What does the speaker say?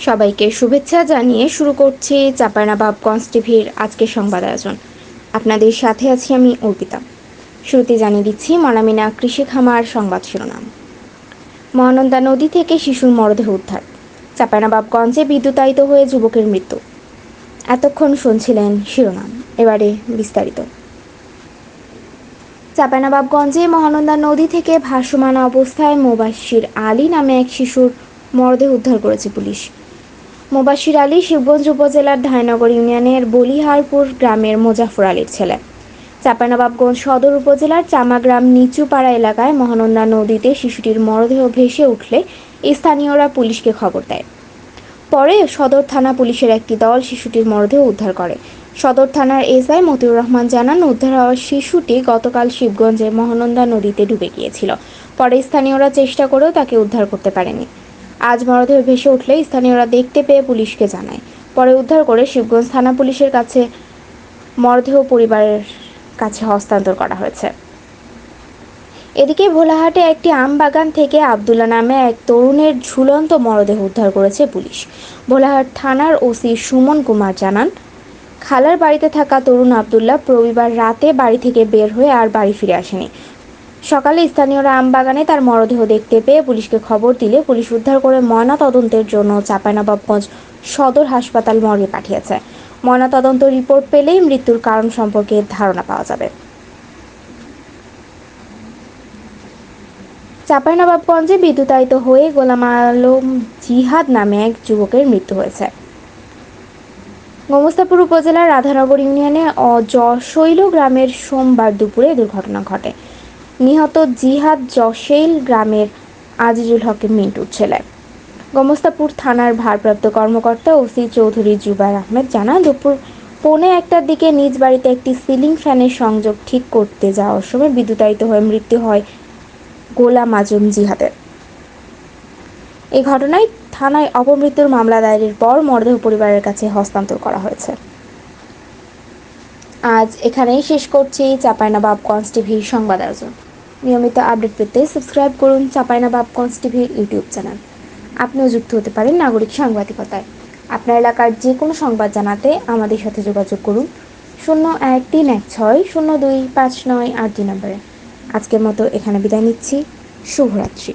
সবাইকে শুভেচ্ছা জানিয়ে শুরু করছি চাপানাবাবগঞ্জ টিভির আজকের সংবাদ আয়োজন। আপনাদের সাথে আছি আমি অর্পিতা। শুরুতে জানিয়ে দিচ্ছি, মনামিনা কৃষি খামার সংবাদ শিরোনাম। মহানন্দা নদী থেকে শিশুর মরদেহ উদ্ধার। চাপানাবাবগঞ্জে বিদ্যুতায়িত হয়ে যুবকের মৃত্যু। এতক্ষণ শুনছিলেন শিরোনাম। এবারে বিস্তারিত। চাপানাবাবগঞ্জে মহানন্দা নদী থেকে ভাসমান অবস্থায় মোবাশির আলী নামে এক শিশুর মরদেহ উদ্ধার করেছে পুলিশ। মোবাশির আলী শিবগঞ্জ উপজেলার ধায়নগর ইউনিয়নের বলিহারপুর গ্রামের মোজাফর আলীর ছেলে। চাপানাবাবগঞ্জ সদর উপজেলার চামাগ্রাম নিচুপাড়া এলাকায় মহানন্দা নদীতে শিশুটির মরদেহ ভেসে উঠলে স্থানীয়রা পুলিশকে খবর দেয়। পরে সদর থানা পুলিশের একটি দল শিশুটির মরদেহ উদ্ধার করে। সদর থানার এসআই মতিউর রহমান জানান, উদ্ধার হওয়া শিশুটি গতকাল শিবগঞ্জে মহানন্দা নদীতে ডুবে গিয়েছিল। পরে স্থানীয়রা চেষ্টা করেও তাকে উদ্ধার করতে পারেনি। আজ মরদেহ ভেসে উঠলে স্থানীয়রা দেখতে পেয়ে পুলিশকে জানায়। পরে উদ্ধার করে শিবগঞ্জ থানা পুলিশের কাছে মরদেহ পরিবারের কাছে হস্তান্তর করা হয়েছে। এদিকে ভোলাহাটে একটি আম বাগান থেকে আবদুল্লা নামে এক তরুণের ঝুলন্ত মরদেহ উদ্ধার করেছে পুলিশ। ভোলাহাট থানার ওসি সুমন কুমার জানান, খালার বাড়িতে থাকা তরুণ আবদুল্লাহ রবিবার রাতে বাড়ি থেকে বের হয়ে আর বাড়ি ফিরে আসেনি। সকালে স্থানীয়রা আমবাগানে তার মরদেহ দেখতে পেয়ে পুলিশকে খবর দিলে পুলিশ উদ্ধার করে ময়না তদন্তের জন্য চাঁপাইনবাবগঞ্জ সদর হাসপাতাল মর্গে পাঠিয়েছে। ময়না তদন্ত রিপোর্ট পেলেই মৃত্যুর কারণ সম্পর্কে ধারণা পাওয়া যাবে। চাঁপাইনবাবগঞ্জে বিদ্যুতায়িত হয়ে গোলাম আলম জিহাদ নামে এক যুবকের মৃত্যু হয়েছে। গোমস্তাপুর উপজেলার রাধানগর ইউনিয়নে অজশৈল গ্রামের সোমবার দুপুরে দুর্ঘটনা ঘটে। নিহত জিহাদ জশেইল গ্রামের আজিজুল হকের মিন্টুর ছেলে। গোমস্তাপুর থানার ভারপ্রাপ্ত কর্মকর্তা ওসি চৌধুরী জুবাইর আহমেদ জানান, দুপুর পৌনে একটার দিকে নিজ বাড়িতে একটি সিলিং ফ্যানের সংযোগ ঠিক করতে যাওয়ার সময় বিদ্যুতায়িত হয়ে মৃত্যু হয় গোলাম আজম জিহাদের। এই ঘটনায় থানায় অপমৃত্যুর মামলা দায়েরের পর মরদেহ পরিবারের কাছে হস্তান্তর করা হয়েছে। আজ এখানেই শেষ করছি, চাপাইনাবাবগঞ্জ টিভির সংবাদ আয়োজন। নিয়মিত আপডেট পেতে সাবস্ক্রাইব করুন চাপাইনাবাবগঞ্জ টিভির ইউটিউব চ্যানেল। আপনিও যুক্ত হতে পারেন নাগরিক সাংবাদিকতায়। আপনার এলাকার যে কোনো সংবাদ জানাতে আমাদের সাথে যোগাযোগ করুন শূন্য এক তিন এক ছয় শূন্য দুই পাঁচ নয় আট দুই নম্বরে। আজকের মতো এখানে বিদায় নিচ্ছি। শুভরাত্রি।